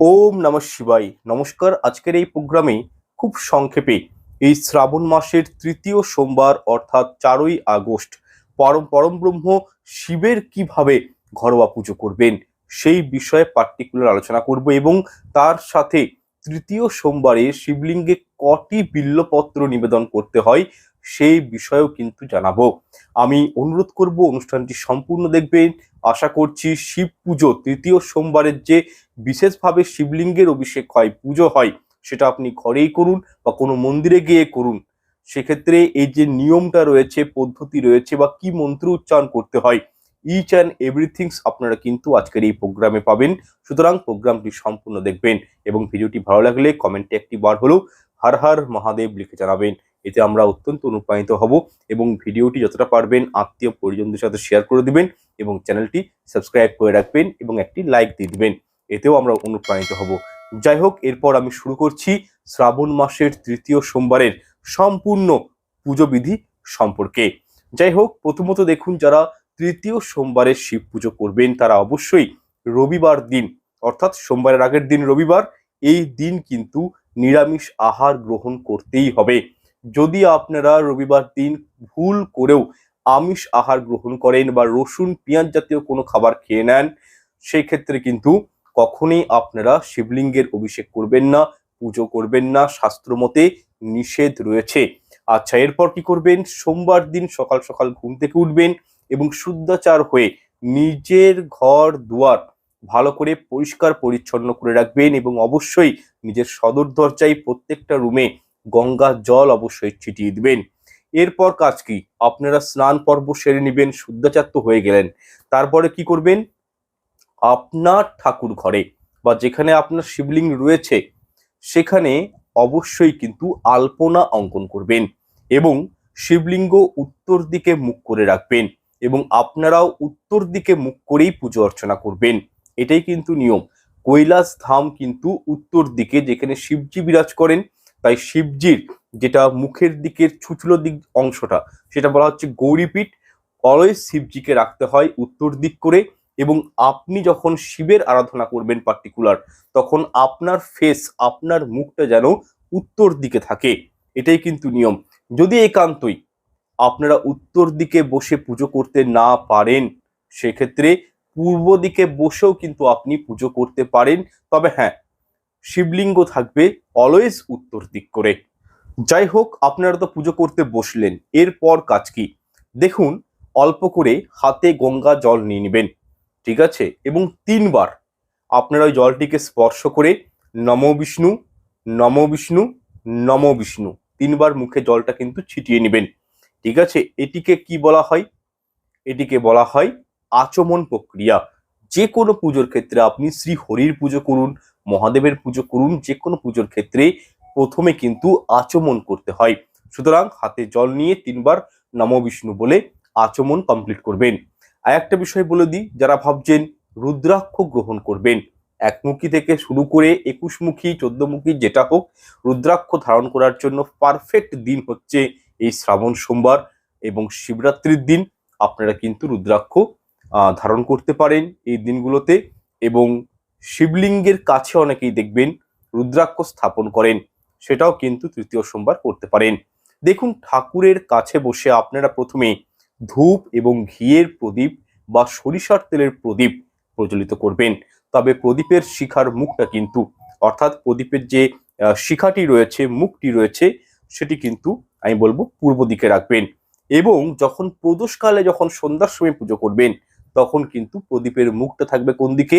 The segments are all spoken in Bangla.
ওম নমঃ শিবাই নমস্কার, আজকের এই প্রোগ্রামে খুব সংক্ষেপে এই শ্রাবণ মাসের তৃতীয় সোমবার অর্থাৎ চারই আগস্ট পরম পরম ব্রহ্ম শিবের কীভাবে ঘরোয়া পুজো করবেন সেই বিষয়ে পার্টিকুলার আলোচনা করব এবং তার সাথে তৃতীয় সোমবারে শিবলিঙ্গে কটি বিল্লপত্র নিবেদন করতে হয় সেই বিষয়েও কিন্তু জানাব। আমি অনুরোধ করব অনুষ্ঠানটি সম্পূর্ণ দেখবেন। আশা করছি শিব পুজো তৃতীয় সোমবারের যে বিশেষভাবে শিবলিঙ্গের অভিষেক হয়, পুজো হয়, সেটা আপনি ঘরেই করুন বা কোনো মন্দিরে গিয়ে করুন। সেক্ষেত্রে এই যে নিয়মটা রয়েছে, পদ্ধতি রয়েছে বা কি মন্ত্র উচ্চারণ করতে হয় ইচ অ্যান্ড এভরিথিংস আপনারা কিন্তু আজকের এই প্রোগ্রামে পাবেন। সুতরাং প্রোগ্রামটি সম্পূর্ণ দেখবেন এবং ভিডিওটি ভালো লাগলে কমেন্টে একটি বার হলেও হর হর মহাদেব লিখে জানাবেন। এতে আমরা অত্যন্ত অনুপ্রাণিত হব এবং ভিডিওটি যতটা পারবেন আত্মীয় পরিজনদের সাথে শেয়ার করে দিবেন এবং চ্যানেলটি সাবস্ক্রাইব করে রাখবেন এবং একটি লাইক দিয়ে দিবেন। এতেও আমরা অনুপ্রাণিত হব। যাই হোক, এরপর আমি শুরু করছি শ্রাবণ মাসের তৃতীয় সোমবারের সম্পূর্ণ পুজো বিধি সম্পর্কে। যাই হোক, প্রথমত দেখুন, যারা তৃতীয় সোমবারের শিব পুজো করবেন, তারা অবশ্যই রবিবার দিন, অর্থাৎ সোমবারের আগের দিন রবিবার, এই দিন কিন্তু নিরামিষ আহার গ্রহণ করতেই হবে। যদি আপনারা রবিবার দিন ভুল করেও আমিষ আহার গ্রহণ করেন বা রসুন, পেঁয়াজ জাতীয় কোনো খাবার খেয়ে নেন সেই ক্ষেত্রে কিন্তু কখনোই আপনারা শিবলিঙ্গের অভিষেক করবেন না, পুজো করবেন না শাস্ত্রমতে নিষেধ রয়েছে। আচ্ছা এরপর কি করবেন? সোমবার দিন সকাল সকাল ঘুম থেকে উঠবেন এবং শুদ্ধাচার হয়ে নিজের ঘর, দুয়ার ভালো করে পরিষ্কার পরিচ্ছন্ন করে রাখবেন এবং অবশ্যই নিজের সদর দরজায় প্রত্যেকটা রুমে গঙ্গা জল অবশ্যই ছিটিয়ে দিবেন। এরপর কাজ কি? আপনারা স্নান পর্ব সেরে নেবেন শুদ্ধাচার তো হয়ে গেলেন। তারপরে কি করবেন? আপনার ঠাকুর ঘরে বা যেখানে আপনার শিবলিঙ্গ রয়েছে, সেখানে অবশ্যই কিন্তু আলপনা অঙ্কন করবেন এবং শিবলিঙ্গ উত্তর দিকে মুখ করে রাখবেন এবং আপনারাও উত্তর দিকে মুখ করেই পুজো অর্চনা করবেন। এটাই কিন্তু নিয়ম। কৈলাস ধাম কিন্তু উত্তর দিকে যেখানে শিবজি বিরাজ করেন তাই শিবজির যেটা মুখের দিকের ছুচলো দিক অংশটা, সেটা বলা হচ্ছে গৌরীপীঠ, অলওয়েজ শিবজিকে রাখতে হয় উত্তর দিক করে এবং আপনি যখন শিবের আরাধনা করবেন পার্টিকুলার তখন আপনার ফেস আপনার মুখটা যেন উত্তর দিকে থাকে। এটাই কিন্তু নিয়ম। যদি একান্তই আপনারা উত্তর দিকে বসে পুজো করতে না পারেন, সেক্ষেত্রে পূর্ব দিকে বসেও কিন্তু আপনি পুজো করতে পারেন। তবে হ্যাঁ শিবলিঙ্গ থাকবে অলওয়েজ উত্তর দিক করে। যাই হোক, আপনারা তো পুজো করতে বসলেন, এরপর কাজ কি? দেখুন, অল্প করে হাতে গঙ্গা জল নিয়ে নেবেন, ঠিক আছে? এবং তিনবার আপনারা ওই জলটিকে স্পর্শ করে নম বিষ্ণু নম বিষ্ণু নম বিষ্ণু তিনবার মুখে জলটা কিন্তু ছিটিয়ে নেবেন, ঠিক আছে? এটিকে কি বলা হয়? এটিকে বলা হয় আচমন প্রক্রিয়া। যে কোনো পুজোর ক্ষেত্রে আপনি শ্রী হরির পুজো করুন মহাদেবের পুজো করুন, যে কোনো পুজোর ক্ষেত্রে প্রথমে কিন্তু আচমন করতে হয়। সুতরাং হাতে জল নিয়ে তিনবার নম বিষ্ণু বলে আচমন কমপ্লিট করবেন। আর একটা বিষয় বলে দিই, যারা ভাবছেন রুদ্রাক্ষ গ্রহণ করবেন, একমুখী থেকে শুরু করে একুশমুখী, চোদ্দমুখী যেটা হোক, রুদ্রাক্ষ ধারণ করার জন্য পারফেক্ট দিন হচ্ছে এই শ্রাবণ সোমবার এবং শিবরাত্রির দিন। আপনারা কিন্তু রুদ্রাক্ষ ধারণ করতে পারেন এই দিনগুলোতে এবং শিবলিঙ্গের কাছে অনেকেই দেখবেন রুদ্রাক্ষ স্থাপন করেন। সেটাও কিন্তু তৃতীয় সোমবার করতে পারেন। দেখুন, ঠাকুরের কাছে বসে আপনারা প্রথমে ধূপ এবং ঘিয়ের প্রদীপ বা সরিষার তেলের প্রদীপ প্রজ্বলিত করবেন। তবে প্রদীপের শিখার মুখটা কিন্তু, অর্থাৎ প্রদীপের যে শিখাটি রয়েছে, মুখটি রয়েছে, সেটি কিন্তু আমি বলব পূর্ব দিকে রাখবেন। এবং যখন প্রদোষকালে যখন সন্ধ্যার সময় পুজো করবেন, তখন কিন্তু প্রদীপের মুখটা থাকবে কোন দিকে?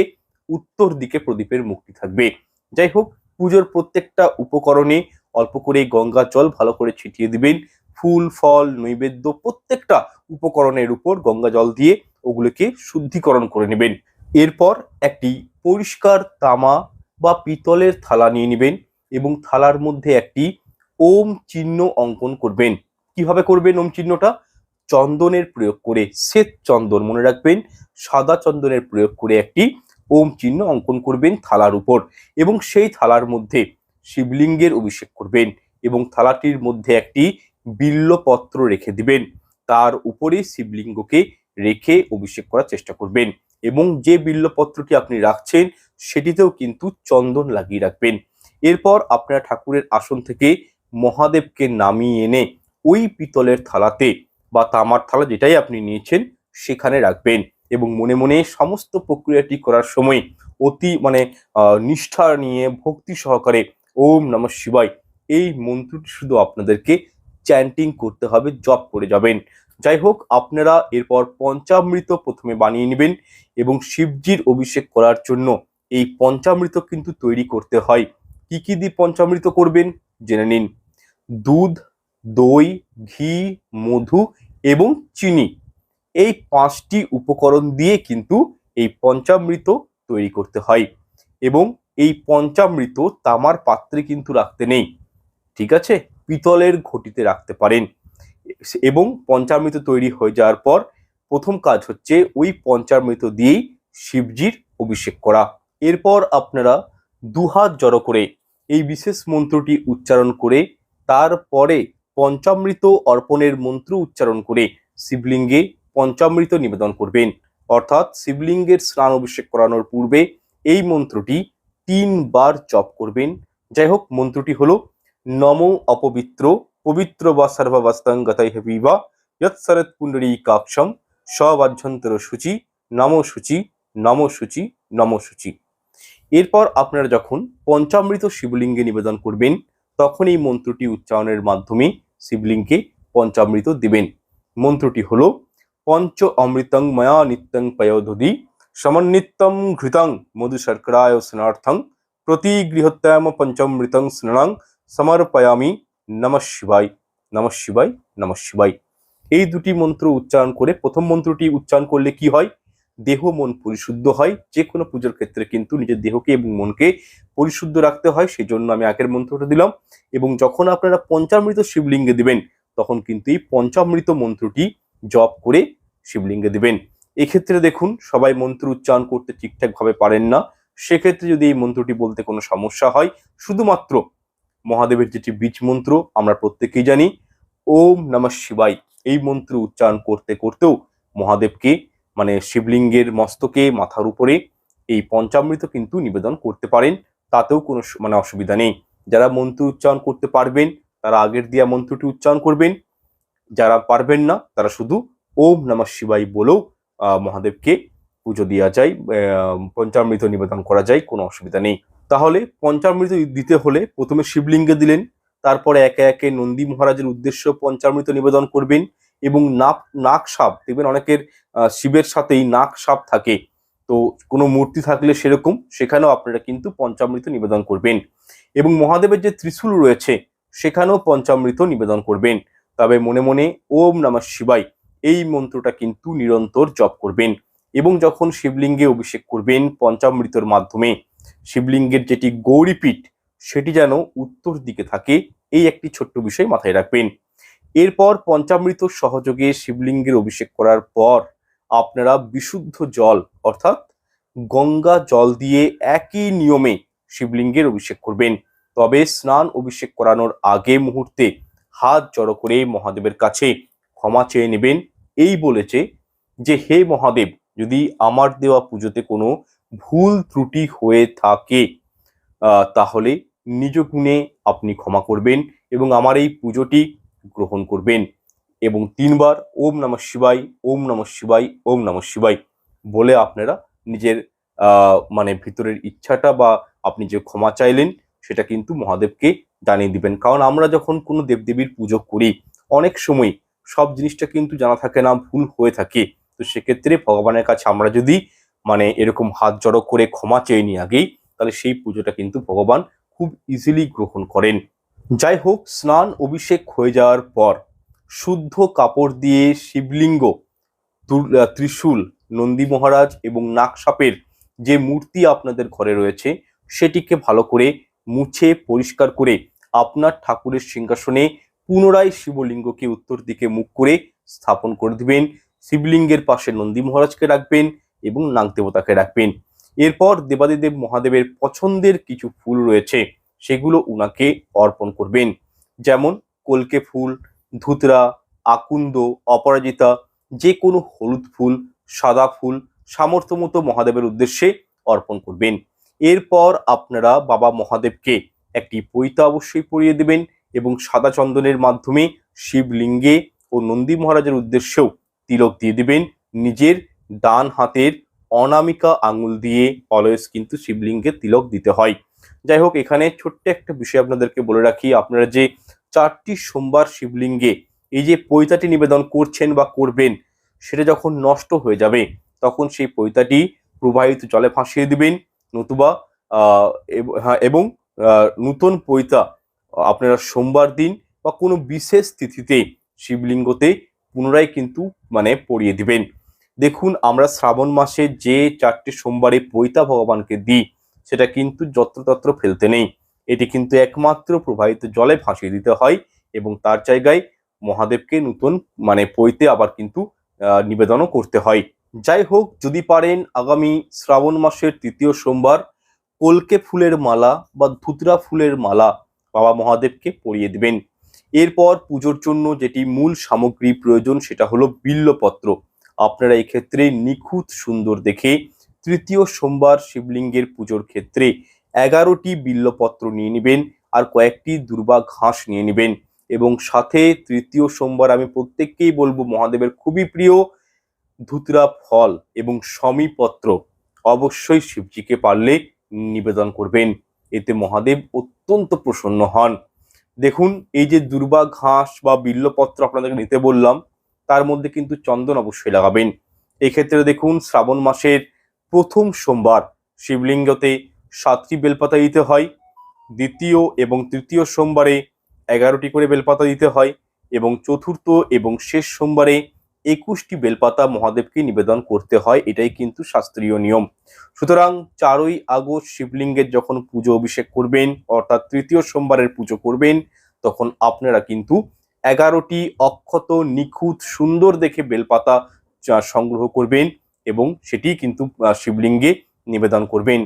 উত্তর দিকে প্রদীপের মুক্তি থাকবে। যাই হোক, পুজোর প্রত্যেকটা উপকরণে অল্প করে গঙ্গা জল ভালো করে ছিটিয়ে দিবেন। ফুল, ফল, নৈবেদ্য প্রত্যেকটা উপকরণের উপর গঙ্গা জল দিয়ে ওগুলোকে শুদ্ধিকরণ করে নেবেন। এরপর একটি পরিষ্কার তামা বা পিতলের থালা নিয়ে নেবেন এবং থালার মধ্যে একটি ওম চিহ্ন অঙ্কন করবেন। কীভাবে করবেন ওম চিহ্নটা? চন্দনের প্রয়োগ করে শ্বেত চন্দন মনে রাখবেন, সাদা চন্দনের প্রয়োগ করে একটি ওম চিহ্ন অঙ্কন করবেন থালার উপর এবং সেই থালার মধ্যে শিবলিঙ্গের অভিষেক করবেন এবং থালাটির মধ্যে একটি বিল্লপত্র রেখে দিবেন। তার উপরে শিবলিঙ্গকে রেখে অভিষেক করার চেষ্টা করবেন এবং যে বিল্লপত্রটি আপনি রাখছেন সেটিতেও কিন্তু চন্দন লাগিয়ে রাখবেন। এরপর আপনারা ঠাকুরের আসন থেকে মহাদেবকে নামিয়ে এনে ওই পিতলের থালাতে বা তামার থালা যেটাই আপনি নিয়েছেন সেখানে রাখবেন। এবং মনে মনে সমস্ত প্রক্রিয়াটি করার সময় অতি মানে নিষ্ঠা নিয়ে ভক্তি সহকারে ওম নমঃ শিবায় এই মন্ত্রটি শুধু আপনাদেরকে চ্যান্টিং করতে হবে, জপ করে যাবেন। যাই হোক, আপনারা এরপর পঞ্চামৃত প্রথমে বানিয়ে নেবেন এবং শিবজির অভিষেক করার জন্য এই পঞ্চামৃত কিন্তু তৈরি করতে হয়। কি কি দিয়ে পঞ্চামৃত করবেন? জেনে নিন। দুধ, দই, ঘি, মধু এবং চিনি। এই পাঁচটি উপকরণ দিয়ে কিন্তু এই পঞ্চামৃত তৈরি করতে হয়। এবং এই পঞ্চামৃত তামার পাত্রে কিন্তু রাখতে নেই। ঠিক আছে? পিতলের ঘটিতে রাখতে পারেন। এবং পঞ্চামৃত তৈরি হয়ে যাওয়ার পর প্রথম কাজ হচ্ছে ওই পঞ্চামৃত দিয়েই শিবজির অভিষেক করা। এরপর আপনারা দুহাত জড়ো করে এই বিশেষ মন্ত্রটি উচ্চারণ করে তারপরে পঞ্চামৃত অর্পণের মন্ত্র উচ্চারণ করে শিবলিঙ্গে পঞ্চামৃত নিবেদন করবেন। অর্থাৎ শিবলিঙ্গের স্নান অভিষেক করানোর পূর্বে এই মন্ত্রটি তিনবার জপ করবেন। যাই হোক, মন্ত্রটি হলো, নম অপবিত্র পবিত্র বা সর্বাবস্থাং গতাই হেবিবা যৎসরৎ কুণ্ডলী কাক্ষম সবাভ্যন্তর সূচি, নম সূচি নম সূচি নম সূচি। এরপর আপনারা যখন পঞ্চামৃত শিবলিঙ্গে নিবেদন করবেন, তখন এই মন্ত্রটি উচ্চারণের মাধ্যমে শিবলিঙ্গে পঞ্চামৃত দেবেন। মন্ত্রটি হলো পঞ্চ অমৃতং ময়া নিত্যং পয়োধি সমন্বিতম ঘৃতং মধু শর্করায় স্নার্থং প্রতি গৃহত্যাম পঞ্চমৃতং স্নানাং সমর্পয়ামি নম শিবায়। নম শিবায় নম শিবায়। এই দুটি মন্ত্র উচ্চারণ করে প্রথম মন্ত্রটি উচ্চারণ করলে কি হয়? দেহ মন পরিশুদ্ধ হয়। যে কোনো পুজোর ক্ষেত্রে কিন্তু নিজের দেহকে এবং মনকে পরিশুদ্ধ রাখতে হয় সেই জন্য আমি আগের মন্ত্রটা দিলাম। এবং যখন আপনারা পঞ্চামৃত শিবলিঙ্গে দিবেন, তখন কিন্তু এই পঞ্চামৃত মন্ত্রটি জপ করে শিবলিঙ্গে দেবেন। এক্ষেত্রে দেখুন, সবাই মন্ত্র উচ্চারণ করতে ঠিকঠাক ভাবে পারেন না। সেক্ষেত্রে যদি এই মন্ত্রটি বলতে কোনো সমস্যা হয়, শুধুমাত্র মহাদেবের যেটি বীজ মন্ত্র, আমরা প্রত্যেকেই জানি, ওম নমঃ শিবাই এই মন্ত্র উচ্চারণ করতে করতেও মহাদেবকে মানে শিবলিঙ্গের মস্তকে, মাথার উপরে এই পঞ্চামৃত কিন্তু নিবেদন করতে পারেন। তাতেও কোনো মানে অসুবিধা নেই। যারা মন্ত্র উচ্চারণ করতে পারবেন, তারা আগের দিয়া মন্ত্রটি উচ্চারণ করবেন। যারা পারবেন না, তারা শুধু ওম নমঃ শিবাই বলেও মহাদেবকে পুজো দেওয়া যায় পঞ্চামৃত নিবেদন করা যায়, কোনো অসুবিধা নেই। তাহলে পঞ্চামৃত দিতে হলে প্রথমে শিবলিঙ্গে দিলেন, তারপরে একে একে নন্দী মহারাজের উদ্দেশ্য পঞ্চামৃত নিবেদন করবেন এবং নাক নাক সাপ দেখবেন অনেকের শিবের সাথেই নাক সাপ থাকে। তো কোনো মূর্তি থাকলে সেরকম, সেখানেও আপনারা কিন্তু পঞ্চামৃত নিবেদন করবেন। এবং মহাদেবের যে ত্রিশূল রয়েছে, সেখানেও পঞ্চামৃত নিবেদন করবেন। তবে মনে মনে ওম নমঃ শিবাই এই মন্ত্রটা কিন্তু নিরন্তর জপ করবেন। এবং যখন শিবলিঙ্গে অভিষেক করবেন পঞ্চামৃতর মাধ্যমে, শিবলিঙ্গের যেটি গৌরীপীঠ, সেটি যেন উত্তর দিকে থাকে, এই একটি ছোট্ট বিষয় মাথায় রাখবেন। এরপর পঞ্চামৃত সহযোগে শিবলিঙ্গের অভিষেক করার পর আপনারা বিশুদ্ধ জল, অর্থাৎ গঙ্গা জল দিয়ে একই নিয়মে শিবলিঙ্গের অভিষেক করবেন। তবে স্নান অভিষেক করানোর আগে মুহূর্তে হাত জড়ো করে মহাদেবের কাছে ক্ষমা চেয়ে নেবেন। এই বলেছে যে, হে মহাদেব, যদি আমার দেওয়া পুজোতে কোনো ভুল ত্রুটি হয়ে থাকে তাহলে নিজ গুণে আপনি ক্ষমা করবেন এবং আমার এই পুজোটি গ্রহণ করবেন। এবং তিনবার ওম নমঃ শিবাই ওম নমঃ শিবাই ওম নমঃ শিবাই বলে আপনারা নিজের মানে ভিতরের ইচ্ছাটা বা আপনি যে ক্ষমা চাইলেন, সেটা কিন্তু মহাদেবকে জানিয়ে দিবেন। কারণ আমরা যখন কোনো দেবদেবীর পুজো করি, অনেক সময় সব জিনিসটা কিন্তু জানা থাকে না, ভুল হয়ে থাকে। তো সেক্ষেত্রে ভগবানের কাছে আমরা যদি মানে এরকম হাত জড়ো করে ক্ষমা চেয়ে নিই আগেই, তাহলে সেই পুজোটা কিন্তু ভগবান খুব ইজিলি গ্রহণ করেন। যাই হোক, স্নান, অভিষেক হয়ে যাওয়ার পর শুদ্ধ কাপড় দিয়ে শিবলিঙ্গ ত্রিশূল, নন্দী মহারাজ এবং নাগসাপের যে মূর্তি আপনাদের ঘরে রয়েছে, সেটিকে ভালো করে মুছে, পরিষ্কার করে আপনার ঠাকুরের সিংহাসনে পুনরায় শিবলিঙ্গকে উত্তর দিকে মুখ করে স্থাপন করে দিবেন। শিবলিঙ্গের পাশে নন্দী মহারাজকে রাখবেন এবং নাগ দেবতাকে রাখবেন। এরপর দেবাদিদেব মহাদেবের পছন্দের কিছু ফুল রয়েছে, সেগুলো উনাকে অর্পণ করবেন। যেমন কলকে ফুল, ধুতরা আকুন্দ অপরাজিতা, যে কোনো হলুদ ফুল, সাদা ফুল সামর্থ্য মতো মহাদেবের উদ্দেশ্যে অর্পণ করবেন। এরপর আপনারা বাবা মহাদেবকে একটি পৈতা অবশ্যই পরিয়ে দেবেন এবং সাদা চন্দনের মাধ্যমে শিবলিঙ্গে ও নন্দী মহারাজের উদ্দেশ্যেও তিলক দিয়ে দিবেন নিজের ডান হাতের অনামিকা আঙুল দিয়ে অলওয়েজ কিন্তু শিবলিঙ্গে তিলক দিতে হয়। যাই হোক এখানে ছোট্ট একটা বিষয় আপনাদেরকে বলে রাখি। আপনারা যে চারটি সোমবার শিবলিঙ্গে এই যে পৈতাটি নিবেদন করছেন বা করবেন সেটা যখন নষ্ট হয়ে যাবে তখন সেই পৈতাটি প্রবাহিত জলে ভাসিয়ে দিবেন নতুবা হ্যাঁ, এবং নূতন পৈতা আপনারা সোমবার দিন বা কোনো বিশেষ তিথিতে শিবলিঙ্গতে পুনরায় কিন্তু মানে পরিয়ে দিবেন। দেখুন, আমরা শ্রাবণ মাসে যে চারটি সোমবারে পৈতা ভগবানকে দিই, সেটা কিন্তু যত্রতত্র ফেলতে নেই। এটি কিন্তু একমাত্র প্রবাহিত জলে ভাসিয়ে দিতে হয় এবং তার জায়গায় মহাদেবকে নতুন মানে পৈতে আবার কিন্তু নিবেদনও করতে হয়। যাই হোক, যদি পারেন আগামী শ্রাবণ মাসের তৃতীয় সোমবার কলকে ফুলের মালা বা ধুতরা ফুলের মালা বাবা মহাদেবকে পরিয়ে দিবেন। এরপর পুজোর জন্য যেটি মূল সামগ্রী প্রয়োজন সেটা হলো বিল্লপত্র। আপনারা এই ক্ষেত্রে নিখুঁত সুন্দর দেখে তৃতীয় সোমবার শিবলিঙ্গের পুজোর ক্ষেত্রে এগারোটি বিল্লপত্র নিয়ে নেবেন আর কয়েকটি দুর্বা ঘাস নিয়ে নেবেন। এবং সাথে তৃতীয় সোমবার আমি প্রত্যেককেই বলব মহাদেবের খুবই প্রিয় ধুতরা ফল এবং সমীপত্র অবশ্যই শিবজিকে পারলে নিবেদন করবেন। এতে মহাদেব অত্যন্ত প্রসন্ন হন। দেখুন, এই যে দুর্বা ঘাস বা বিল্লপত্র আপনাদেরকে নিতে বললাম, তার মধ্যে কিন্তু চন্দন অবশ্যই লাগাবেন। এক্ষেত্রে দেখুন, শ্রাবণ মাসের প্রথম সোমবার শিবলিঙ্গতে সাতটি বেলপাতা দিতে হয়। দ্বিতীয় এবং তৃতীয় সোমবারে এগারোটি করে বেলপাতা দিতে হয় এবং চতুর্থ এবং শেষ সোমবারে একুশটি বেলপাতা মহাদেবকে নিবেদন করতে হয়, এটাই কিন্তু শাস্ত্রীয় নিয়ম। সুতরাং চারই আগস্ট শিবলিঙ্গের যখন পুজো অভিষেক করবেন, অর্থাৎ তৃতীয় সোমবারের পুজো করবেন, তখন আপনারা কিন্তু এগারোটি অক্ষত নিখুঁত সুন্দর দেখে বেলপাতা সংগ্রহ করবেন এবং সেটি কিন্তু শিবলিঙ্গে নিবেদন করবেন।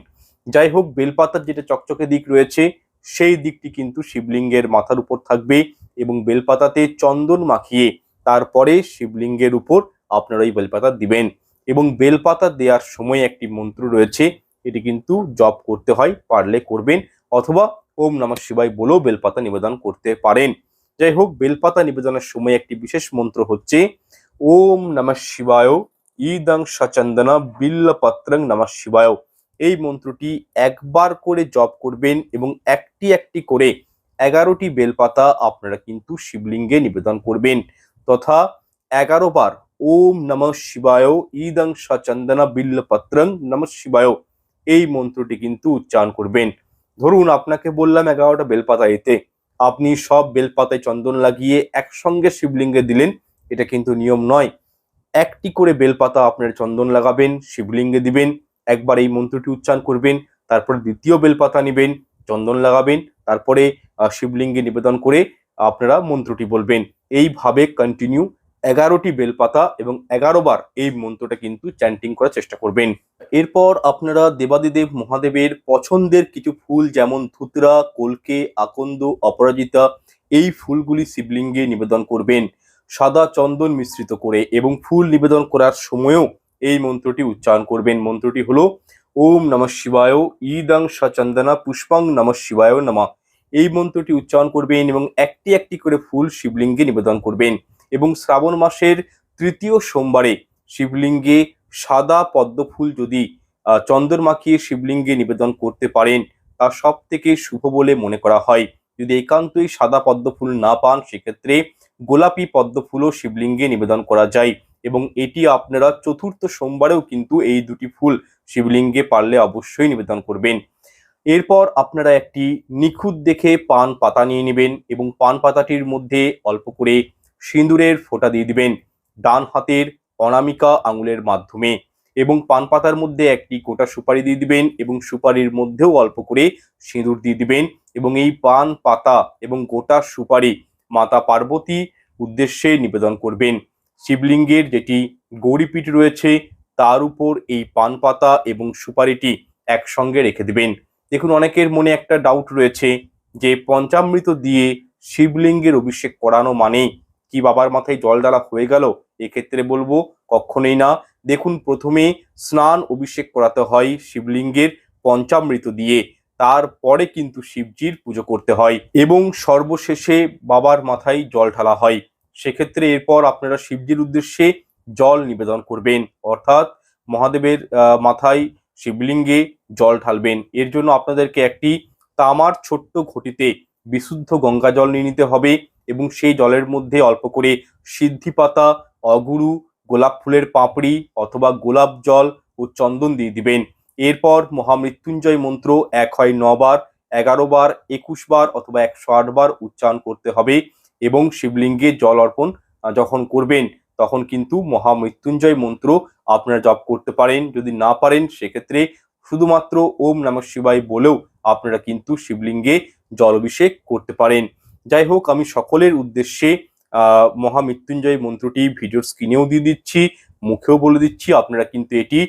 যাই হোক, বেলপাতার যেটা চকচকে দিক রয়েছে, সেই দিকটি কিন্তু শিবলিঙ্গের মাথার উপর থাকবে এবং বেলপাতাতে চন্দন মাখিয়ে তারপরে শিবলিঙ্গের উপর আপনারা এই বেলপাতা দিবেন। এবং বেলপাতা দেওয়ার সময় একটি মন্ত্র রয়েছে, এটি কিন্তু জপ করতে হয়, পারলে করবেন, অথবা ওম নমঃ শিবায় বলেও বেলপাতা নিবেদন করতে পারেন। যাই হোক, বেলপাতা নিবেদনের সময় একটি বিশেষ মন্ত্র হচ্ছে, ওম নমঃ শিবায় ইদং সচন্দনা বিল্লপত্রং নমঃ শিবায়। এই মন্ত্রটি একবার করে জপ করবেন এবং একটি একটি করে এগারোটি বেলপাতা আপনারা কিন্তু শিবলিঙ্গে নিবেদন করবেন। তথা এগারো বার ওম নমঃ শিবায় ইদং সচন্দনা বিল্লপত্রং নমঃ শিবায় এই মন্ত্রটি কিন্তু উচ্চারণ করবেন। ধরুন আপনাকে বললাম এগারোটা বেলপাতা এতে আপনি সব বেলপাতায় চন্দন লাগিয়ে একসঙ্গে শিবলিঙ্গে দিলেন, এটা কিন্তু নিয়ম নয়। একটি করে বেলপাতা আপনার চন্দন লাগাবেন, শিবলিঙ্গে দিবেন, একবার এই মন্ত্রটি উচ্চারণ করবেন, তারপরে দ্বিতীয় বেলপাতা নেবেন, চন্দন লাগাবেন, তারপরে শিবলিঙ্গে নিবেদন করে আপনারা মন্ত্রটি বলবেন। এইভাবে কন্টিনিউ এগারোটি বেলপাতা এবং এগারো বার এই মন্ত্রটা কিন্তু চ্যান্টিং করার চেষ্টা করবেন। এরপর আপনারা দেবাদিদেব মহাদেবের পছন্দের কিছু ফুল যেমন ধুতরা, কলকে, আকন্দ, অপরাজিতা, এই ফুলগুলি শিবলিঙ্গে নিবেদন করবেন। সাদা চন্দন মিশ্রিত করে এবং ফুল নিবেদন করার সময়ও এই মন্ত্রটি উচ্চারণ করবেন। মন্ত্রটি হলো, ওম নমঃ শিবায় ইদং সচন্দনা পুষ্পাং নমঃ শিবায় নমঃ। এই মন্ত্রটি উচ্চারণ করবেন এবং একটি একটি করে ফুল শিবলিঙ্গে নিবেদন করবেন। এবং শ্রাবণ মাসের তৃতীয় সোমবারে শিবলিঙ্গে সাদা পদ্ম ফুল যদি আহ, চন্দন মাখিয়ে শিবলিঙ্গে নিবেদন করতে পারেন তা সব থেকে শুভ বলে মনে করা হয়। যদি একান্তই সাদা পদ্ম ফুল না পান সেক্ষেত্রে গোলাপি পদ্ম ফুলও শিবলিঙ্গে নিবেদন করা যায়। এবং এটি আপনারা চতুর্থ সোমবারেও কিন্তু এই দুটি ফুল শিবলিঙ্গে পারলে অবশ্যই নিবেদন করবেন। এরপর আপনারা একটি নিখুঁত দেখে পান পাতা নিয়ে নেবেন এবং পান পাতাটির মধ্যে অল্প করে সিঁদুরের ফোঁটা দিয়ে দিবেন ডান হাতের অনামিকা আঙুলের মাধ্যমে এবং পান পাতার মধ্যে একটি গোটা সুপারি দিয়ে দিবেন এবং সুপারির মধ্যেও অল্প করে সিঁদুর দিয়ে দিবেন এবং এই পান পাতা এবং গোটা সুপারি মাতা পার্বতী উদ্দেশ্যে নিবেদন করবেন। শিবলিঙ্গের যেটি গৌরীপীঠ রয়েছে, তার উপর এই পান পাতা এবং সুপারিটি একসঙ্গে রেখে দিবেন। দেখুন, অনেকের মনে একটা ডাউট রয়েছে যে পঞ্চামৃত দিয়ে শিবলিঙ্গের অভিষেক করানো মানে কি বাবার মাথায় জল ঢালা হয়ে গেল? এক্ষেত্রে বলব, কখনোই না। দেখুন, প্রথমে স্নান অভিষেক করাতে হয় শিবলিঙ্গের পঞ্চামৃত দিয়ে। তারপরে কিন্তু শিবজির পুজো করতে হয় এবং সর্বশেষে বাবার মাথায় জল ঢালা হয়। সেক্ষেত্রে এরপর আপনারা শিবজির উদ্দেশ্যে জল নিবেদন করবেন। অর্থাৎ মহাদেবের মাথায় শিবলিঙ্গে জল ঢালবেন। এর জন্য আপনাদেরকে একটি তামার ছোট্ট ঘটিতে বিশুদ্ধ গঙ্গা জল নিয়ে নিতে হবে এবং সেই জলের মধ্যে অল্প করে সিদ্ধি পাতা অগুরু, গোলাপ ফুলের পাপড়ি অথবা গোলাপ জল ও চন্দন দিয়ে দিবেন। এরপর মহামৃত্যুঞ্জয় মন্ত্র এক হয় নবার, এগারো বার, একুশ বার অথবা একশো আট বার উচ্চারণ করতে হবে এবং শিবলিঙ্গে জল অর্পণ যখন করবেন তখন কিন্তু মহামৃত্যুঞ্জয় মন্ত্র আপনারা জপ করতে পারেন। যদি না পারেন, সেক্ষেত্রে শুধুমাত্র ওম নমঃ শিবায় বলেও আপনারা কিন্তু শিবলিঙ্গে জলাভিষেক করতে পারেন। যাই হোক, আমি সকলের উদ্দেশ্যে মহামৃত্যুঞ্জয় মন্ত্রটি ভিডিওর স্ক্রিনেও দিয়ে দিচ্ছি, মুখেও বলে দিচ্ছি। আপনারা কিন্তু এটি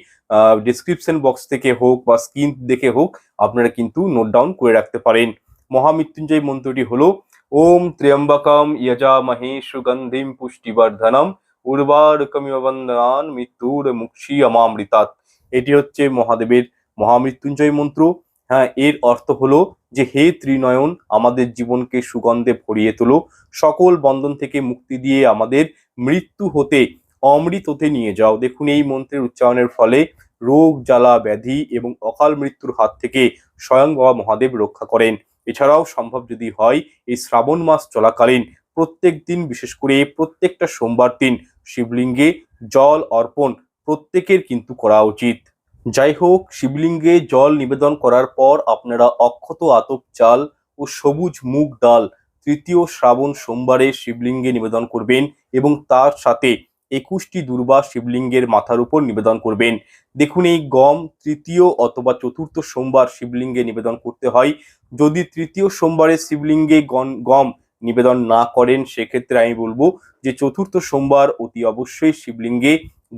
ডিসক্রিপশন বক্স থেকে হোক বা স্ক্রিন দেখে হোক, আপনারা কিন্তু নোট ডাউন করে রাখতে পারেন। মহামৃত্যুঞ্জয় মন্ত্রটি হলো, ওম ত্র্যম্বকম যজামহে সুগন্ধিম পুষ্টিবর্ধনম উর্বারকমিব বন্দনান মৃত্যুর মুক্ষী অমামৃতাৎ। এটি হচ্ছে মহাদেবের মহামৃত্যুঞ্জয় মন্ত্র। হ্যাঁ এর অর্থ হলো যে হে ত্রিনয়ন, আমাদের জীবনকে সুগন্ধে ভরিয়ে তোলো। সকল বন্ধন থেকে মুক্তি দিয়ে আমাদের মৃত্যু হতে অমৃত হতে নিয়ে যাও। দেখুন, এই মন্ত্রের উচ্চারণের ফলে রোগ, জ্বালা, ব্যাধি এবং অকাল মৃত্যুর হাত থেকে স্বয়ং বাবা মহাদেব রক্ষা করেন। এছাড়াও সম্ভব যদি হয়, এই শ্রাবণ মাস চলাকালীন প্রত্যেক দিন, বিশেষ করে প্রত্যেকটা সোমবার দিন শিবলিঙ্গে জল অর্পণ প্রত্যেকের কিন্তু করা উচিত। যাই হোক, শিবলিঙ্গে জল নিবেদন করার পর আপনারা অক্ষত আতপ চাল ও সবুজ মুগ ডাল তৃতীয় শ্রাবণ সোমবারে শিবলিঙ্গে নিবেদন করবেন এবং তার সাথে একুশটি দুর্বা শিবলিঙ্গের মাথার উপর নিবেদন করবেন। দেখুন এই গম তৃতীয় অথবা চতুর্থ সোমবার শিবলিঙ্গে নিবেদন করতে হয়। যদি তৃতীয় সোমবারে শিবলিঙ্গে গম নিবেদন না করেন, সেক্ষেত্রে আমি বলব যে চতুর্থ সোমবার অতি অবশ্যই শিবলিঙ্গে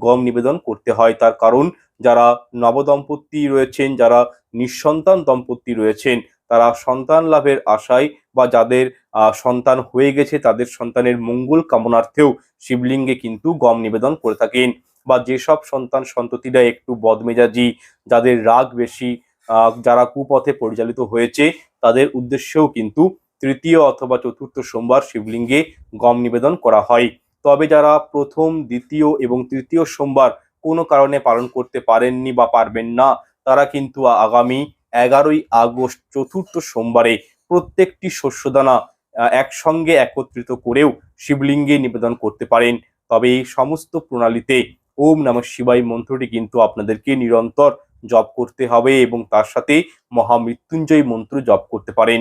গম নিবেদন করতে হয়। তার কারণ, যারা নবদম্পতি রয়েছেন, যারা নিঃসন্তান দম্পতি রয়েছেন, তারা সন্তান লাভের আশায় বা যাদের সন্তান হয়ে গেছে, তাদের সন্তানের মঙ্গল কামনার্থেও শিবলিঙ্গে কিন্তু গম নিবেদন করে থাকেন। বা যেসব সন্তান সন্ততিরা একটু বদমেজাজি, যাদের রাগ বেশি যারা কুপথে পরিচালিত হয়েছে, তাদের উদ্দেশ্যেও কিন্তু তৃতীয় অথবা চতুর্থ সোমবার শিবলিঙ্গে গম নিবেদন করা হয়। তবে যারা প্রথম, দ্বিতীয় এবং তৃতীয় সোমবার কোনো কারণে পালন করতে পারেননি বা পারবেন না, তারা কিন্তু আগামী এগারোই আগস্ট চতুর্থ সোমবারে প্রত্যেকটি শস্যদানা একসঙ্গে একত্রিত করেও শিবলিঙ্গে নিবেদন করতে পারেন। তবে এই সমস্ত প্রণালীতে ওম নমঃ শিবাই মন্ত্রটি কিন্তু আপনাদেরকে নিরন্তর জপ করতে হবে এবং তার সাথে মহামৃত্যুঞ্জয় মন্ত্র জপ করতে পারেন।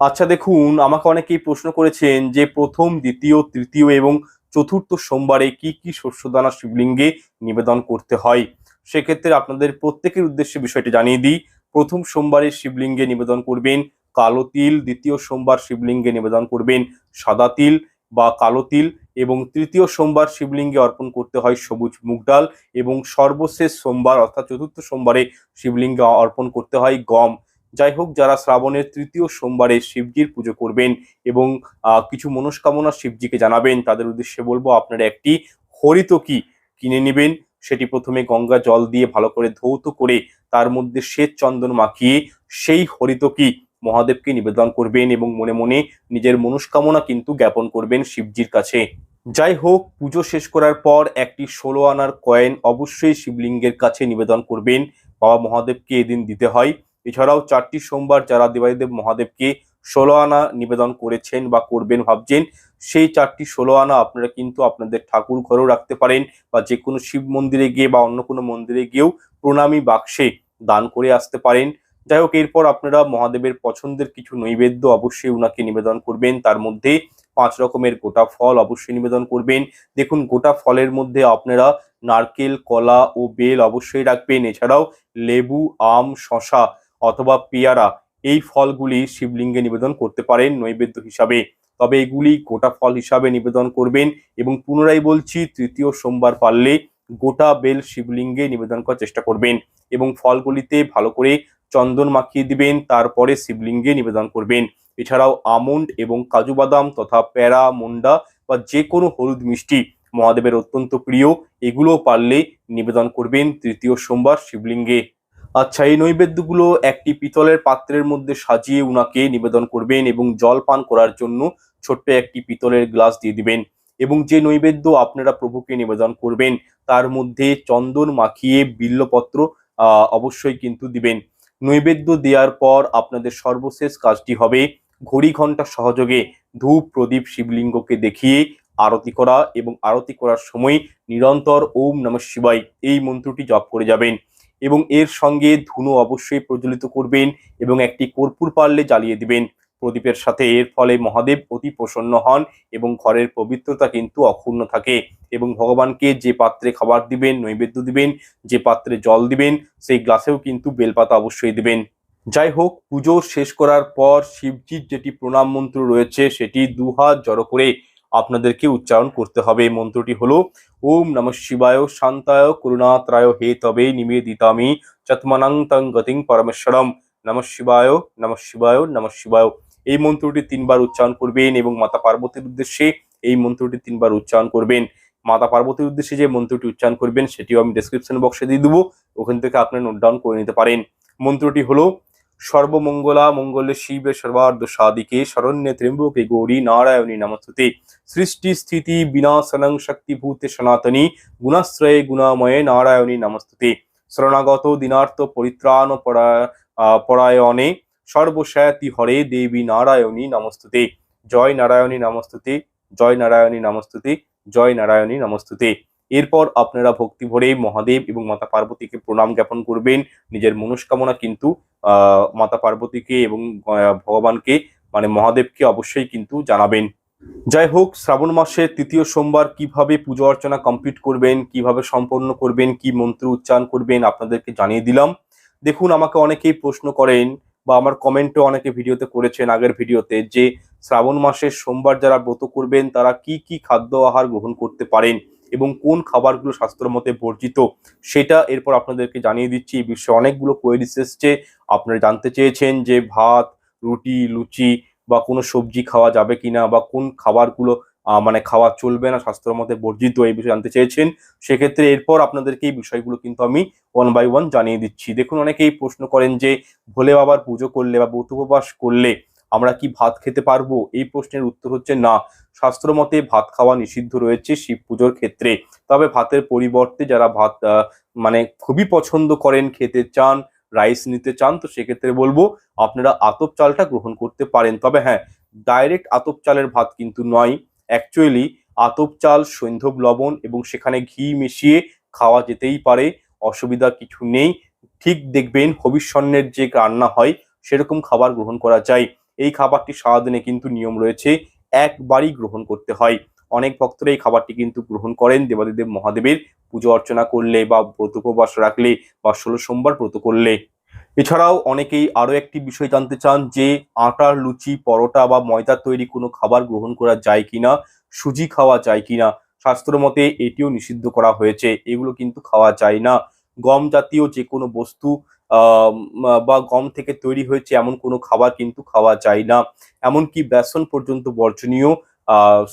আচ্ছা দেখুন, আমাকে অনেকেই প্রশ্ন করেছেন যে প্রথম, দ্বিতীয়, তৃতীয় এবং চতুর্থ সোমবারে কি কি শস্যদানা শিবলিঙ্গে নিবেদন করতে হয়? সেক্ষেত্রে আপনাদের প্রত্যেকের উদ্দেশ্যে বিষয়টি জানিয়ে দিই। প্রথম সোমবারে শিবলিঙ্গে নিবেদন করবেন কালো তিল, দ্বিতীয় সোমবার শিবলিঙ্গে নিবেদন করবেন সাদা তিল বা কালো তিল এবং তৃতীয় সোমবার শিবলিঙ্গে অর্পণ করতে হয় সবুজ মুগ ডাল এবং সর্বশেষ সোমবার অর্থাৎ চতুর্থ সোমবারে শিবলিঙ্গে অর্পণ করতে হয় গম। যাই হোক, যারা শ্রাবণের তৃতীয় সোমবারে শিবজির পুজো করবেন এবং কিছু মনস্কামনা শিবজিকে জানাবেন, তাদের উদ্দেশ্যে বলব, আপনারা একটি হরিত হরিতকি কিনে নেবেন। সেটি প্রথমে গঙ্গা জল দিয়ে ভালো করে ধৌত করে তার মধ্যে শ্বেত চন্দন মাখিয়ে সেই হরিতকি মহাদেবকে নিবেদন করবেন এবং মনে মনে নিজের মনস্কামনা কিন্তু জ্ঞাপন করবেন শিবজির কাছে। যাই হোক, পুজো শেষ করার পর একটি ষোলো আনার কয়েন অবশ্যই শিবলিঙ্গের কাছে নিবেদন করবেন। বাবা মহাদেবকে এদিন দিতে হয়। এছাড়াও চারটি সোমবার যারা দেবাদিদেব মহাদেবকে ষোলো আনা নিবেদন করেছেন বা করবেন ভাবছেন, সেই চারটি ষোলো আনা আপনারা কিন্তু আপনাদের ঠাকুর ঘরেও রাখতে পারেন বা যে কোনো শিব মন্দিরে গিয়ে বা অন্য কোনো মন্দিরে গিয়েও প্রণামী বাক্সে দান করে আসতে পারেন। যাই হোক, এরপর আপনারা মহাদেবের পছন্দের কিছু নৈবেদ্য অবশ্যই উনাকে নিবেদন করবেন। তার মধ্যে পাঁচ রকমের গোটা ফল অবশ্যই নিবেদন করবেন। দেখুন, গোটা ফলের মধ্যে আপনারা নারকেল, কলা ও বেল অবশ্যই রাখবেন। এছাড়াও লেবু, আম শশা অথবা পেয়ারা, এই ফলগুলি শিবলিঙ্গে নিবেদন করতে পারেন নৈবেদ্য হিসাবে। তবে এগুলি গোটা ফল হিসাবে নিবেদন করবেন এবং পুনরায় বলছি, তৃতীয় সোমবার পারলে গোটা বেল শিবলিঙ্গে নিবেদন করার চেষ্টা করবেন এবং ফলগুলিতে ভালো করে চন্দন মাখিয়ে দিবেন, তারপরে শিবলিঙ্গে নিবেদন করবেন। এছাড়াও আমন্ড এবং কাজু বাদাম তথা প্যারা মুন্ডা বা যে কোনো হলুদ মিষ্টি মহাদেবের অত্যন্ত প্রিয় এগুলো পারলে নিবেদন করবেন তৃতীয় সোমবার শিবলিঙ্গে। আচ্ছা এই নৈবেদ্যগুলো একটি পিতলের পাত্রের মধ্যে সাজিয়ে উনাকে নিবেদন করবেন এবং জল পান করার জন্য ছোট্ট একটি পিতলের গ্লাস দিয়ে দিবেন এবং যে নৈবেদ্য আপনারা প্রভুকে নিবেদন করবেন, তার মধ্যে চন্দন মাখিয়ে বিল্লপত্র অবশ্যই কিন্তু দিবেন। নৈবেদ্য দেওয়ার পর আপনাদের সর্বশেষ কাজটি হবে ঘড়ি ঘণ্টা সহযোগে ধূপ, প্রদীপ, শিবলিঙ্গকে দেখিয়ে আরতি করা এবং আরতি করার সময় নিরন্তর ওম নমঃ শিবায় এই মন্ত্রটি জপ করে যাবেন। এবং এর সঙ্গে ধুনো অবশ্যই প্রজ্বলিত করবেন এবং একটি কর্পূর পারলে জ্বালিয়ে দিবেন। প্রদীপের সাথে এর ফলে মহাদেব অতি প্রসন্ন হন এবং ঘরের পবিত্রতা কিন্তু অক্ষুণ্ণ থাকে এবং ভগবানকে যে পাত্রে খাবার দিবেন, নৈবেদ্য দিবেন, যে পাত্রে জল দিবেন, সেই গ্লাসেও কিন্তু বেলপাতা অবশ্যই দিবেন। যাই হোক, পুজো শেষ করার পর শিবজির যেটি প্রণাম মন্ত্র রয়েছে, সেটি দুহাত জড়ো করে আপনাদেরকে উচ্চারণ করতে হবে। মন্ত্রটি হলো, ওম নম শিবায় শান্তায় করুণাত্রায় হে তবে নিবেদিতামি চতমানাং তং গতিং পরমেশ্বরম। নম শিবায় নম শিবায় নম শিবায়। এই মন্ত্রটি তিনবার উচ্চারণ করবেন এবং মাতা পার্বতীর উদ্দেশ্যে এই মন্ত্রটি তিনবার উচ্চারণ করবেন। মাতা পার্বতীর উদ্দেশ্যে যে মন্ত্রটি উচ্চারণ করবেন, সেটিও আমি ডেসক্রিপশন বক্সে দিয়ে দেবো। ওখান থেকে আপনি নোট ডাউন করে নিতে পারেন। মন্ত্রটি হলো সর্বমঙ্গলা মঙ্গলে শিবে সর্বার্ধ সাদিকে শরণ্যে ত্র্যম্বকে গৌরী নারায়ণী নমস্তুতে। সৃষ্টি স্থিতি বিনাশনং শক্তিভূতে সনাতনী গুণাশ্রয়ে গুণাময়ে নারায়ণী নমস্তুতে। শরণাগত দিনার্থ পরিত্রাণ পরায়ণে সর্বশায়াতি হরে দেবী নারায়ণী নমস্তুতে। জয় নারায়ণী নমস্তুতে, জয় নারায়ণী নমস্তুতে, জয় নারায়ণী নমস্তুতে। এরপর আপনারা ভক্তি ভরে মহাদেব এবং মাতা পার্বতীকে প্রণাম জ্ঞাপন করবেন। নিজের মনস্কামনা কিন্তু মাতা পার্বতীকে এবং ভগবানকে মানে মহাদেবকে অবশ্যই কিন্তু জানাবেন। যাই হোক, শ্রাবণ মাসের তৃতীয় সোমবার কীভাবে পুজো অর্চনা কমপ্লিট করবেন, কীভাবে সম্পন্ন করবেন, কি মন্ত্র উচ্চারণ করবেন আপনাদেরকে জানিয়ে দিলাম। দেখুন, আমাকে অনেকেই প্রশ্ন করেন বা আমার কমেন্টও অনেকে ভিডিওতে করেছেন আগের ভিডিওতে যে, শ্রাবণ মাসের সোমবার যারা ব্রত করবেন, তারা কি কি খাদ্য আহার গ্রহণ করতে পারেন? এবং কোন খাবারগুলো স্বাস্থ্যের মতে বর্জিত সেটা এরপর আপনাদেরকে জানিয়ে দিচ্ছি। এই বিষয়ে অনেকগুলো কোয়েরিজ এসছে। আপনারা জানতে চেয়েছেন যে ভাত, রুটি, লুচি বা কোনো সবজি খাওয়া যাবে কিনা বা কোন খাবারগুলো মানে খাওয়া চলবে না, স্বাস্থ্যের মতে বর্জিত এই বিষয়ে জানতে চেয়েছেন। সেক্ষেত্রে এরপর আপনাদেরকে এই বিষয়গুলো কিন্তু আমি ওয়ান বাই ওয়ান জানিয়ে দিচ্ছি। দেখুন, অনেকেই প্রশ্ন করেন যে ভোলে বাবার পুজো করলে বা ব্রত উপবাস করলে আমরা কি ভাত খেতে পারব? এই প্রশ্নের উত্তর হচ্ছে না। শাস্ত্র মতে ভাত খাওয়া নিষিদ্ধ রয়েছে শিব পুজোর ক্ষেত্রে। তবে ভাতের পরিবর্তে যারা ভাত মানে খুবই পছন্দ করেন, খেতে চান, রাইস নিতে চান, তো সেক্ষেত্রে বলব আপনারা আতপ চালটা গ্রহণ করতে পারেন। তবে হ্যাঁ ডাইরেক্ট আতপ চালের ভাত কিন্তু নয়। অ্যাকচুয়ালি আতপ চাল, সৈন্ধব লবণ এবং সেখানে ঘি মিশিয়ে খাওয়া যেতেই পারে। অসুবিধা কিছু নেই। ঠিক দেখবেন, হবিষ্যন্নের যে রান্না হয়, সেরকম খাবার গ্রহণ করা যায়। এই খাবারটি সারাদিনে কিন্তু নিয়ম রয়েছে একবারই গ্রহণ করতে হয়। অনেক ভক্তরা এই খাবারটি কিন্তু গ্রহণ করেন, দেবাদিদেব মহাদেবের পুজো অর্চনা করলে বা ব্রত উপবাস রাখলে বা ষোলো সোমবার ব্রত করলে। এছাড়াও অনেকেই আরও একটি বিষয় জানতে চান যে আটার লুচি, পরোটা বা ময়দার তৈরি কোনো খাবার গ্রহণ করা যায় কিনা, সুজি খাওয়া যায় কিনা, শাস্ত্র মতে এটিও নিষিদ্ধ করা হয়েছে, এগুলো কিন্তু খাওয়া যায় না। গম জাতীয় যে কোনো বস্তু বা গম থেকে তৈরি হয়েছে এমন কোনো খাবার কিন্তু খাওয়া যায় না। এমনকি বেসন পর্যন্ত বর্জনীয়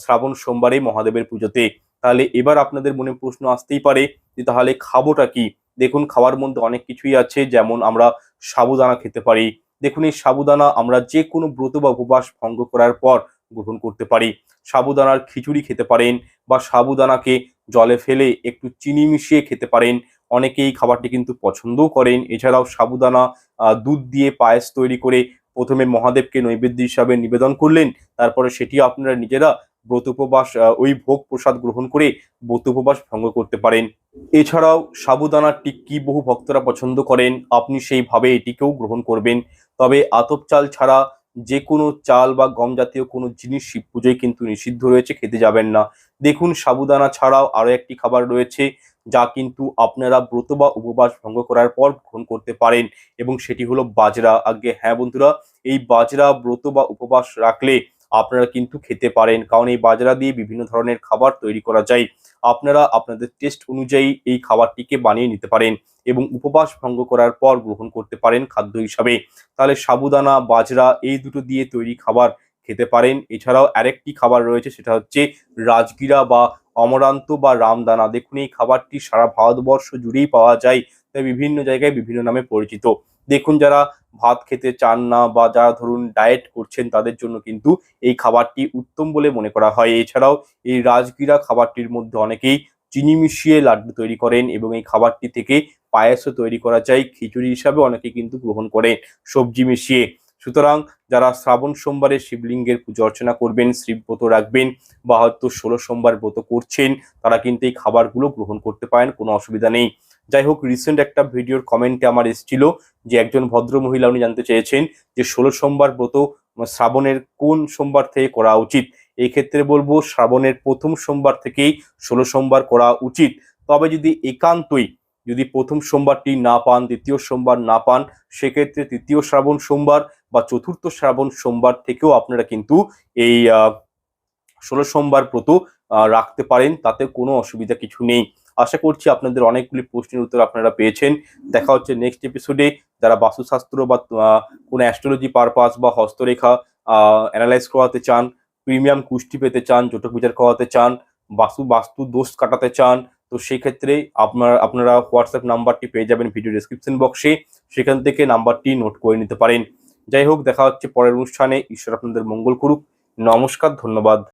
শ্রাবণ সোমবারে মহাদেবের পুজোতে। তাহলে এবার আপনাদের মনে প্রশ্ন আসতেই পারে যে তাহলে খাবোটা কি? দেখুন, খাওয়ার মধ্যে অনেক কিছুই আছে, যেমন আমরা সাবুদানা খেতে পারি। দেখুন, এই সাবুদানা আমরা যে কোনো ব্রত বা উপবাস ভঙ্গ করার পর গ্রহণ করতে পারি। সাবুদানার খিচুড়ি খেতে পারেন বা সাবুদানাকে জলে ফেলে একটু চিনি মিশিয়ে খেতে পারেন। অনেকেই খাবারটি কিন্তু পছন্দও করেন। এছাড়াও সাবুদানা দুধ দিয়ে পায়েস তৈরি করে প্রথমে মহাদেবকে নৈবেদ্য হিসাবে নিবেদন করলেন। তারপরে সেটি আপনারা নিজেরা ব্রত উপবাস ওই ভোগ প্রসাদ গ্রহণ করে ব্রত উপবাস ভঙ্গ করতে পারেন। এছাড়াও সাবুদানার টিক্কি বহু ভক্তরা পছন্দ করেন, আপনি সেইভাবে এটিকেও গ্রহণ করবেন। তবে আতপ চাল ছাড়া যে কোনো চাল বা গম জাতীয় কোনো জিনিস শিব পুজোয় কিন্তু নিষিদ্ধ রয়েছে, খেতে যাবেন না। দেখুন, সাবুদানা ছাড়াও আরও একটি খাবার রয়েছে যা কিন্তু আপনারা ব্রত বা উপবাস ভঙ্গ করার পর গ্রহণ করতে পারেন। এবং সেটি হলো বাজরা। আগে হ্যাঁ বন্ধুরা, এই বাজরা, ব্রত বা উপবাস রাখলে আপনারা কিন্তু খেতে পারেন। কারণ এই বাজরা দিয়ে বিভিন্ন ধরনের খাবার তৈরি করা যায়। আপনারা আপনাদের টেস্ট অনুযায়ী এই খাবারটিকে বানিয়ে নিতে পারেন এবং উপবাস ভঙ্গ করার পর গ্রহণ করতে পারেন খাদ্য হিসাবে। তাহলে সাবুদানা, বাজরা এই দুটো দিয়ে তৈরি খাবার খেতে পারেন। এছাড়াও আরেকটি খাবার রয়েছে, সেটা হচ্ছে রাজগিরা বা অমরান্ত বা রামদানা। দেখুন, এই খাবারটি সারা ভারতবর্ষ জুড়েই পাওয়া যায়, তাই বিভিন্ন জায়গায় বিভিন্ন নামে পরিচিত। দেখুন, যারা ভাত খেতে চান না বা যারা ধরুন ডায়েট করছেন, তাদের জন্য কিন্তু এই খাবারটি উত্তম বলে মনে করা হয়। এছাড়াও এই রাজগিরা খাবারটির মধ্যে অনেকেই চিনি মিশিয়ে লাড্ডু তৈরি করেন এবং এই খাবারটি থেকে পায়েসও তৈরি করা যায়। খিচুড়ি হিসাবে অনেকে কিন্তু গ্রহণ করেন সবজি মিশিয়ে। সুতরাং যারা শ্রাবণ সোমবারে শিবলিঙ্গের পুজো অর্চনা করবেন শ্রীব্রত রাখবেন বা হয়তো ষোলো সোমবার ব্রত করছেন, তারা কিন্তু এই খাবারগুলো গ্রহণ করতে পারেন, কোনো অসুবিধা নেই। যাই হোক রিসেন্ট একটা ভিডিওর কমেন্টে আমার এসেছিল যে একজন ভদ্র মহিলা উনি জানতে চেয়েছেন যে ষোলো সোমবার ব্রত শ্রাবণের কোন সোমবার থেকে করা উচিত? এই ক্ষেত্রে বলব শ্রাবণের প্রথম সোমবার থেকেই ষোলো সোমবার করা উচিত। তবে যদি একান্তই যদি প্রথম সোমবারটি না পান, দ্বিতীয় সোমবার না পান, সেক্ষেত্রে তৃতীয় শ্রাবণ সোমবার বা চতুর্থ শ্রাবণ সোমবার থেকেও আপনারা কিন্তু এই ষোলো সোমবার ব্রত রাখতে পারেন, তাতে কোনো অসুবিধা কিছু নেই। আশা করছি আপনাদের অনেকগুলি প্রশ্নের উত্তর আপনারা পেয়েছেন। দেখা হচ্ছে নেক্সট এপিসোডে যারা বাস্তুশাস্ত্র বা কোনো অ্যাস্ট্রোলজি পারপাস বা হস্তরেখা অ্যানালাইজ করাতে চান প্রিমিয়াম কুষ্টি পেতে চান জটক বিচার করাতে চান, বাস্তু বাস্তু দোষ কাটাতে চান, তো সেই ক্ষেত্রে আপনার, আপনারা হোয়াটসঅ্যাপ নাম্বারটি পেয়ে যাবেন ভিডিও ডিসক্রিপশন বক্সে সেখান থেকে নাম্বারটি নোট করে নিতে পারেন। যাই হোক দেখা হচ্ছে পরের অনুষ্ঠানে। ঈশ্বর আপনাদের মঙ্গল করুক। নমস্কার ধন্যবাদ।